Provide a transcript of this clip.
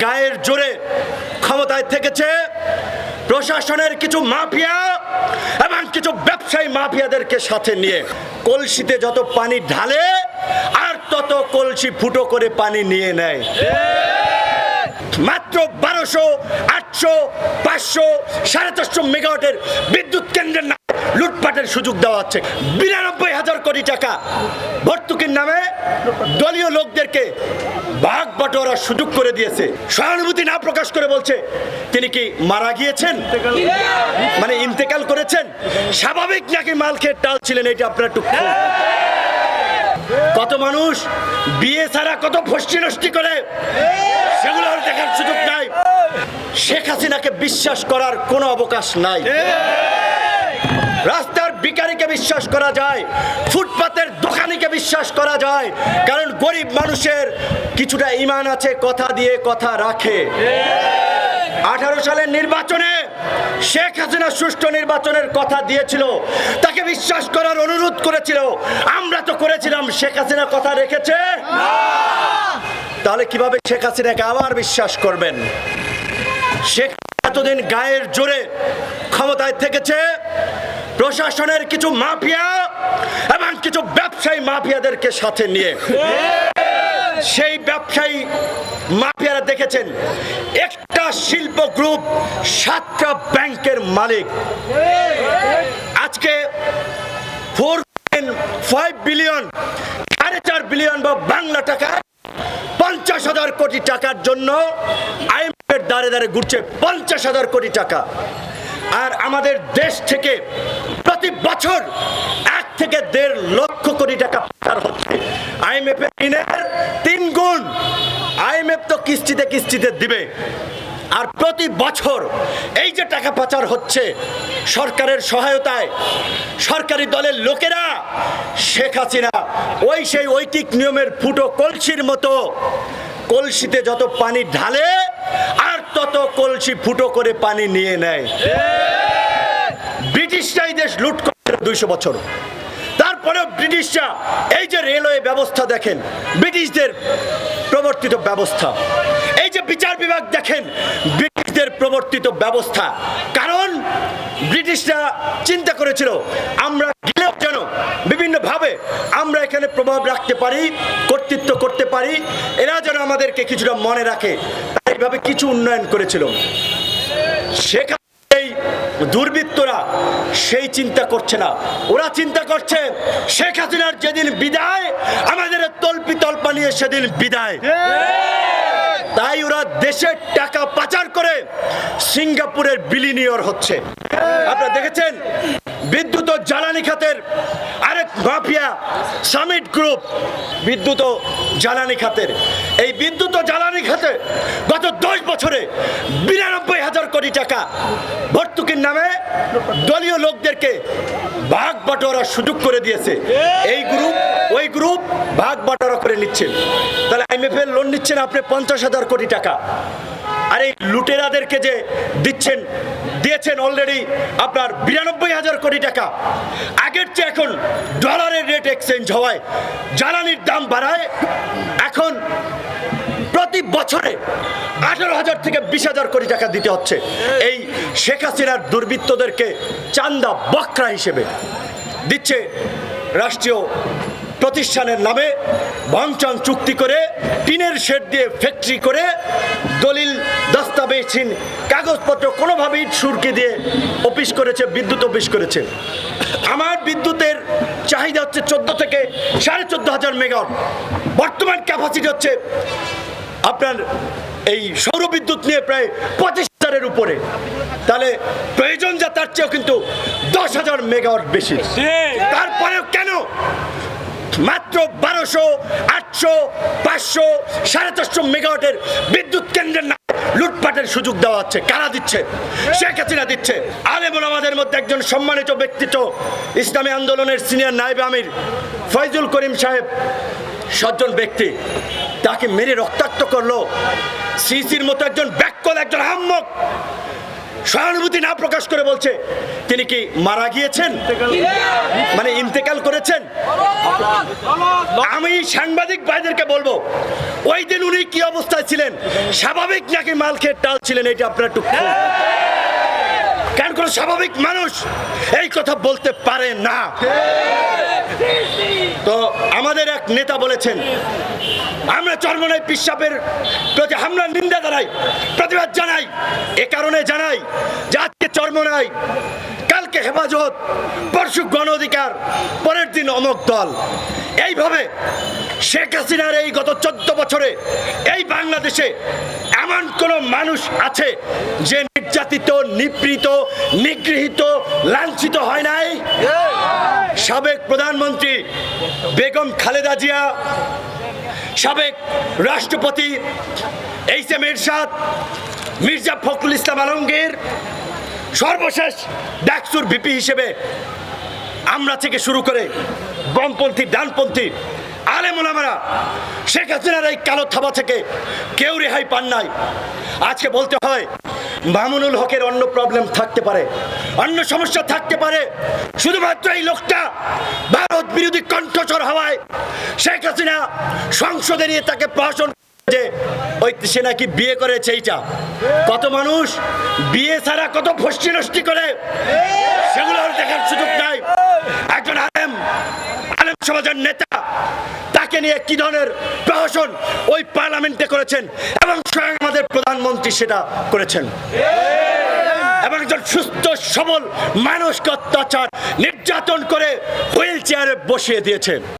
গায়ের জোরে ক্ষমতায় থেকেছে প্রশাসনের কিছু মাফিয়া এবং কিছু ব্যবসায়ী মাফিয়াদেরকে সাথে নিয়ে। কলসিতে যত পানি ঢালে আর তত কলসি ফুটো করে পানি নিয়ে নেয়। মাত্র বারোশো, আটশো, পাঁচশো, সাড়ে চারশো মেগাওয়াটের বিদ্যুৎ কেন্দ্রের লুটপাটের সুযোগ দেওয়া হচ্ছে। বিরানব্বই হাজার কোটি টাকা ভর্তুকির নামে দলীয় লোকদেরকে ভাগ বাটোয়ারার সুযোগ করে দিয়েছে। সহানুভূতি না প্রকাশ করে বলছে তিনি কি মারা গিয়েছেন? মানে ইন্তেকাল করেছেন? স্বাভাবিক নাকি মাল খেয়ে টাল ছিলেন এটা আপনার একটু কত মানুষ বিয়ে ছাড়া কত ফষ্টি নষ্টি করে সেগুলো দেখার সুযোগ নাই। শেখ হাসিনাকে বিশ্বাস করার কোনো অবকাশ নাই। রাস্তার বিকারীকে বিশ্বাস করা যায় ফুটপাতের দোকানিকে বিশ্বাস করা যায়। কারণ গরিব মানুষের কিছুটা ইমান আছে, কথা দিয়ে কথা রাখে। আঠারো সালের নির্বাচনে শেখ হাসিনা সুষ্ঠু নির্বাচনের কথা দিয়েছিল। তাকে বিশ্বাস করার অনুরোধ করেছিল। আমরা তো করেছিলাম, শেখ হাসিনা কথা রেখেছে। তাহলে কীভাবে শেখ হাসিনাকে আবার বিশ্বাস করবেন? শেখ এতদিন গায়ের জোরে ক্ষমতায় থেকেছে। প্রশাসনের কিছু মাফিয়া এবং কিছু ব্যবসায়ী মাফিয়াদেরকে সাথে নিয়ে। সেই ব্যবসায়ী মাফিয়ারা দেখেছেন, একটা শিল্প গ্রুপ সাতটা ব্যাংকের মালিক। আজকে ফোর ফাইভ বিলিয়ন সাড়ে চার বিলিয়ন বা বাংলা টাকা, পঞ্চাশ হাজার কোটি টাকার জন্য আইএমএফের দাঁড়ে দাঁড়ে ঘুরছে পঞ্চাশ হাজার কোটি টাকা। আর আমাদের দেশ থেকে প্রতি বছর এক থেকে দেড় লক্ষ কোটি টাকা পাচার হচ্ছে। আইএমএফ এর ঋণের তিন গুণ আইএমএফ তো কিস্তিতে কিস্তিতে দিবে। আর প্রতি বছর এই যে টাকা পাচার হচ্ছে, সরকারের সহায়তায় সরকারি দলের লোকেরা শেখ হাসিনা ওই সেই ঐকিক নিয়মের ফুটো কলসির মতো কলসিতে যত পানি ঢালে আর তত কলসি ফুটো করে পানি নিয়ে নেয়। ব্রিটিশরা এই দেশ লুট করে দুইশো বছর। তারপরেও ব্রিটিশরা এই যে রেলওয়ে ব্যবস্থা দেখেন, ব্রিটিশদের প্রবর্তিত ব্যবস্থা। এই যে বিচার বিভাগ দেখেন, ব্রিটিশদের প্রবর্তিত ব্যবস্থা। কারণ ব্রিটিশরা চিন্তা করেছিল, আমরা গেলেও যেন বিভিন্নভাবে আমরা এখানে প্রভাব রাখতে পারি, কর্তৃত্ব করতে পারি, এরা যেন আমাদেরকে কিছুটা মনে রাখে। তাই এইভাবে কিছু উন্নয়ন করেছিল। সেখানে দুর্বৃত্তরা সেই চিন্তা করছে না। ওরা চিন্তা করছে, শেখ হাসিনার যেদিন বিদায়, আমাদের তল্পি তল্পা নিয়ে সেদিন বিদায়। তাই ওরা দেশের টাকা পাচার করে সিঙ্গাপুরের বিলিনিয়র হচ্ছে। আপনারা দেখেছেন? বিদ্যুৎ ও জ্বালানি খাতের আরেক মাফিয়া সামিট গ্রুপ বিদ্যুৎ ও জ্বালানি খাতের। এই বিদ্যুৎ ও জ্বালানি খাতে গত দশ বছরে বিরানব্বই হাজার কোটি টাকা ভর্তুকির নামে দলীয় লোকদেরকে ভাগ বাটোয়ারার সুযোগ করে দিয়েছে। এই গ্রুপ, ওই গ্রুপ ভাগ বাটোয়ারা করে নিচ্ছেন তাহলে আইএমএফ এর লোন নিচ্ছেন আপনি পঞ্চাশ হাজার কোটি টাকা। আর এই লুটেরাদেরকে যে দিচ্ছেন দিয়েছেন অলরেডি আপনার বিরানব্বই হাজার কোটি টাকা। আগের চেয়ে এখন ডলারের রেট এক্সচেঞ্জ হওয়ায় জ্বালানির দাম বাড়ায়। এখন প্রতি বছরে আঠারো হাজার থেকে বিশ হাজার কোটি টাকা দিতে হচ্ছে। এই শেখ হাসিনার দুর্বৃত্তদেরকে চান্দা বকরা হিসেবে দিচ্ছে রাষ্ট্রীয় প্রতিষ্ঠানের নামে ভাঙচাং চুক্তি করে, টিনের শেড দিয়ে ফ্যাক্টরি করে, দলিল দস্তাবেজহীন কাগজপত্র কোনোভাবেই সুরকে দিয়ে অফিস করেছে, বিদ্যুৎ অফিস করেছে। আমার বিদ্যুতের চাহিদা হচ্ছে চোদ্দ থেকে সাড়ে চোদ্দ হাজার মেগাওয়াট। বর্তমান ক্যাপাসিটি হচ্ছে আপনার এই সৌর বিদ্যুৎ নিয়ে প্রায় পঁচিশ হাজারের উপরে। তাহলে প্রয়োজন যা, তার চেয়েও কিন্তু দশ হাজার মেগাওয়াট বেশি। তারপরেও কেন? মাত্র বারোশো, আটশো, পাঁচশো, সাড়ে চারশো মেগাওয়াটের বিদ্যুৎ কেন্দ্রের লুটপাটের সুযোগ দেওয়া হচ্ছে। কারা দিচ্ছে? শেখ হাসিনা দিচ্ছে। আরে আমাদের মধ্যে একজন সম্মানিত ব্যক্তিত্ব, ইসলামী আন্দোলনের সিনিয়র নায়েব আমির ফয়জুল করিম সাহেব। সজ্জন ব্যক্তি। তাকে মেরে রক্তাক্ত করল। সিসির মতো একজন ব্যাকল একজন হাম্মক। সহানুভূতি না প্রকাশ করে বলছে, তিনি কি মারা গিয়েছেন? মানে ইন্তেকাল করেছেন? আমি সাংবাদিক ভাইদেরকে বলব, ওই দিন উনি কি অবস্থায় ছিলেন? স্বাভাবিক নাকি মাল খেয়ে টাল ছিলেন, এটা আপনারা খুঁজুন। কারণ কোন স্বাভাবিক মানুষ এই কথা বলতে পারে না? তো আমাদের এক নেতা বলেছেন, আমরা চরমনাই পিসাবের প্রতি হামলার নিন্দা জানাই, প্রতিবাদ জানাই, এ কারণে জানাই যে আজকে চরমনাই কালকে হেফাজত, পরশু গণ অধিকার, পরের দিন অমক দল। এইভাবে শেখ হাসিনার এই গত চোদ্দ বছরে এই বাংলাদেশে এমন কোন মানুষ আছে যে নির্যাতিত, নিপীড়িত, নিগৃহীত, লাঞ্ছিত হয় নাই? সাবেক প্রধানমন্ত্রী বেগম খালেদা জিয়া, সাবেক রাষ্ট্রপতি এইচ এম এরশাদ, মির্জা ফখরুল ইসলাম আলমগীর, সর্বশেষ ডাকসুর ভিপি হিসেবে আমরা থেকে শুরু করে বামপন্থী, ডানপন্থী আলেমুলামারা শেখ হাসিনার এই কালো থাবা থেকে কেউ রেহাই পান নাই। আজকে বলতে হয় মামুনুল হকের অন্য প্রবলেম থাকতে পারে, অন্য সমস্যা থাকতে পারে। শুধুমাত্র এই লোকটা ভারত বিরোধী কণ্ঠস্বর হওয়ায় শেখ হাসিনা সংসদে নিয়ে তাকে প্রশাসন যে ওই সে নাকি বিয়ে করেছে এইটা। কত মানুষ বিয়ে ছাড়া কত ফষ্টি নষ্টি করে, সেগুলো দেখার সুযোগ নাই। একজন আলেম আলেম সমাজের নেতা তাকে নিয়ে কি ধরনের প্রহসন ওই পার্লামেন্টে করেছেন এবং স্বয়ং আমাদের প্রধানমন্ত্রী সেটা করেছেন। এবং একজন সুস্থ, সবল মানুষকে অত্যাচার নির্যাতন করে হুইল চেয়ারে বসিয়ে দিয়েছেন।